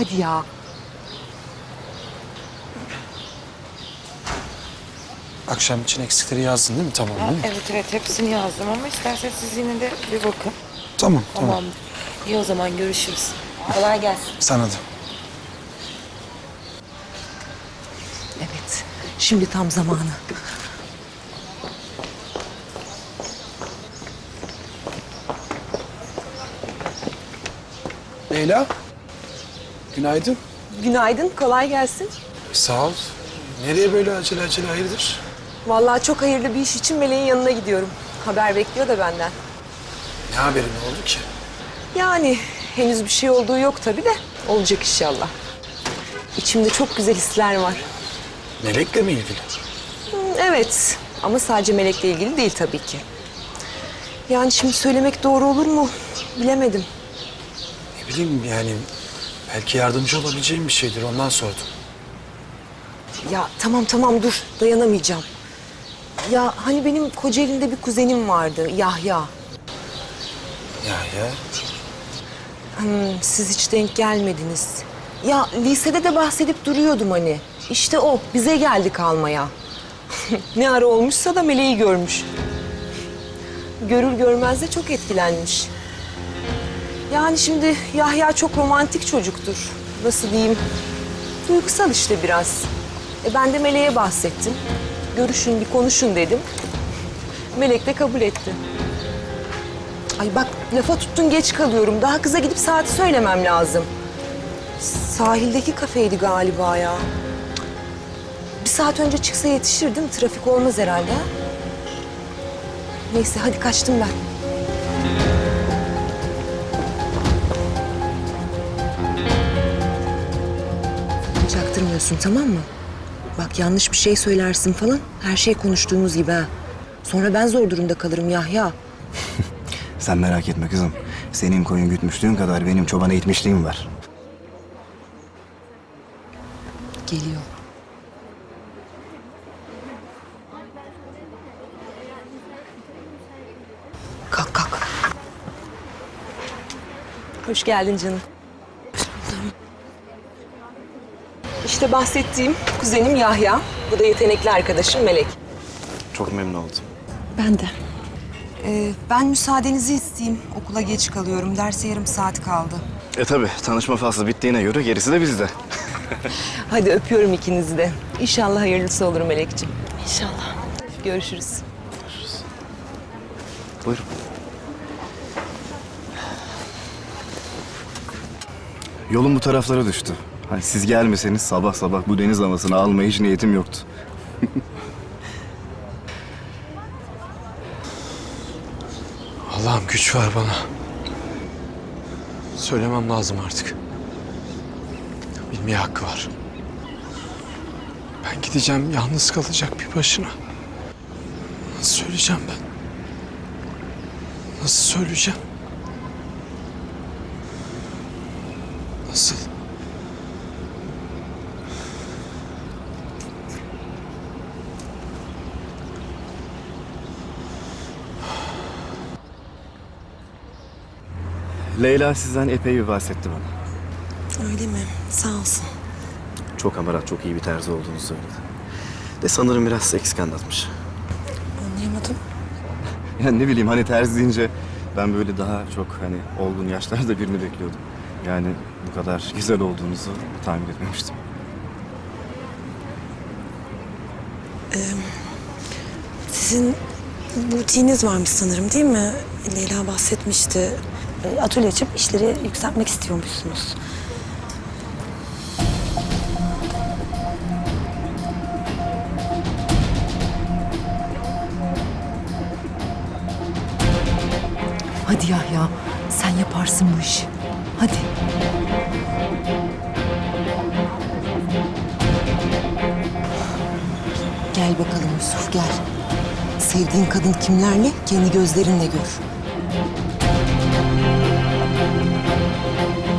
Hadi ya. Akşam için eksikleri yazdın değil mi? Tamam değil mi? Evet evet hepsini yazdım ama isterseniz siz yine de bir bakın. Tamam, tamam. Tamam. İyi o zaman görüşürüz. Kolay gelsin. Sana da. Evet. Şimdi tam zamanı. Leyla. Günaydın. Günaydın, kolay gelsin. Sağ ol. Nereye böyle acele acele hayırdır? Vallahi çok hayırlı bir iş için Meleğin yanına gidiyorum. Haber bekliyor da benden. Ne haberin oldu ki? Yani henüz bir şey olduğu yok tabii de olacak inşallah. İçimde çok güzel hisler var. Melek'le mi ilgili? Hı, Evet ama sadece Melek'le ilgili değil tabii ki. Yani şimdi söylemek doğru olur mu bilemedim. Ne bileyim yani belki yardımcı olabileceğim bir şeydir ondan sordum. Ya tamam tamam dur dayanamayacağım. Ya hani benim Kocaeli'nde bir kuzenim vardı Yahya. Ya ya. Hmm, siz hiç denk gelmediniz. Ya lisede de bahsedip duruyordum hani. İşte o bize geldi kalmaya. ne ara olmuşsa da meleği görmüş. Görür görmez de çok etkilenmiş. Yani şimdi Yahya çok romantik çocuktur. Nasıl diyeyim? Duygusal işte biraz. E ben de Meleğe bahsettim. Görüşün bir konuşun dedim. Melek de kabul etti. Ay bak lafa tuttun geç kalıyorum. Daha kıza gidip saati söylemem lazım. Sahildeki kafeydi galiba ya. Bir saat önce çıksa yetişirdim. Trafik olmaz herhalde. ha? Neyse hadi kaçtım ben. Çaktırmıyorsun tamam mı? Bak yanlış bir şey söylersin falan. Her şey konuştuğumuz gibi ha. Sonra ben zor durumda kalırım Yahya. Sen merak etme kızım. Senin koyun gütmüşlüğün kadar benim çoban eğitmişliğim var. Geliyor. Kalk kalk. Hoş geldin canım. İşte bahsettiğim kuzenim Yahya. Bu da yetenekli arkadaşım Melek. Çok memnun oldum. Ben de. Ee, ben müsaadenizi isteyeyim. Okula geç kalıyorum. Derse yarım saat kaldı. E tabi tanışma faslı bittiğine göre gerisi de bizde. Hadi öpüyorum ikinizi de. İnşallah hayırlısı olur Melekciğim. İnşallah. Görüşürüz. Buyurun. Yolum bu taraflara düştü. Hani siz gelmeseniz sabah sabah bu deniz havasını almaya hiç niyetim yoktu. Allah'ım güç ver bana. Söylemem lazım artık. Bilmeye hakkı var. Ben gideceğim yalnız kalacak bir başına. Nasıl söyleyeceğim ben? Nasıl söyleyeceğim? Nasıl? Leyla sizden epey bir bahsetti bana. Öyle mi? Sağ olsun. Çok amarat, çok iyi bir terzi olduğunu söyledi. De sanırım biraz eksik anlatmış. Anlayamadım. Yani ne bileyim hani terzi deyince ben böyle daha çok hani olgun yaşlarda birini bekliyordum. Yani bu kadar güzel olduğunuzu tahmin etmemiştim. Sizin butiğiniz varmış sanırım değil mi? Leyla bahsetmişti. E, Atölye açıp işleri yükseltmek istiyormuşsunuz. Hadi Yahya, sen yaparsın bu işi. Hadi. Gel bakalım Yusuf, gel. Sevdiğin kadın kimlerle? Kendi gözlerinle gör. Thank you.